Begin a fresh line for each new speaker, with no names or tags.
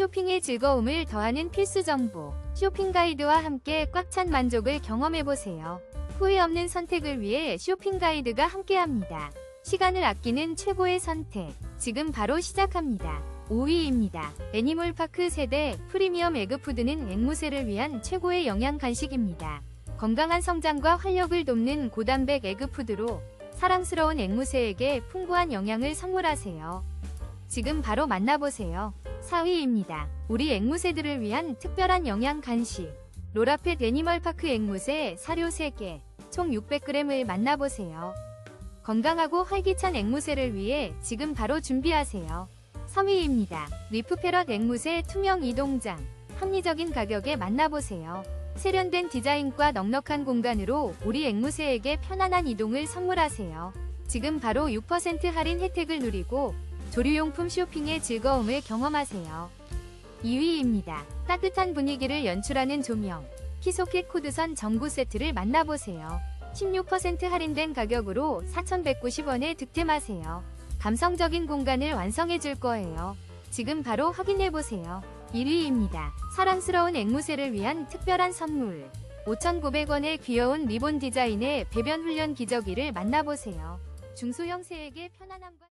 쇼핑의 즐거움을 더하는 필수 정보. 쇼핑 가이드와 함께 꽉 찬 만족을 경험해보세요. 후회 없는 선택을 위해 쇼핑 가이드가 함께합니다. 시간을 아끼는 최고의 선택. 지금 바로 시작합니다. 5위입니다. 애니멀파크 세대 프리미엄 에그푸드는 앵무새를 위한 최고의 영양 간식입니다. 건강한 성장과 활력을 돕는 고단백 에그푸드로 사랑스러운 앵무새에게 풍부한 영양을 선물하세요. 지금 바로 만나보세요. 4위입니다. 우리 앵무새들을 위한 특별한 영양 간식. 로라펫 애니멀파크 앵무새 사료 3개, 총 600g을 만나보세요. 건강하고 활기찬 앵무새를 위해 지금 바로 준비하세요. 3위입니다. 리프 패럿 앵무새 투명 이동장. 합리적인 가격에 만나보세요. 세련된 디자인과 넉넉한 공간으로 우리 앵무새에게 편안한 이동을 선물하세요. 지금 바로 6% 할인 혜택을 누리고 조리용품 쇼핑의 즐거움을 경험하세요. 2위입니다. 따뜻한 분위기를 연출하는 조명. 키소켓 코드선 전구 세트를 만나보세요. 16% 할인된 가격으로 4,190원에 득템하세요. 감성적인 공간을 완성해줄 거예요. 지금 바로 확인해보세요. 1위입니다. 사랑스러운 앵무새를 위한 특별한 선물. 5,900원의 귀여운 리본 디자인의 배변 훈련 기저귀를 만나보세요. 중소형 새에게 편안함과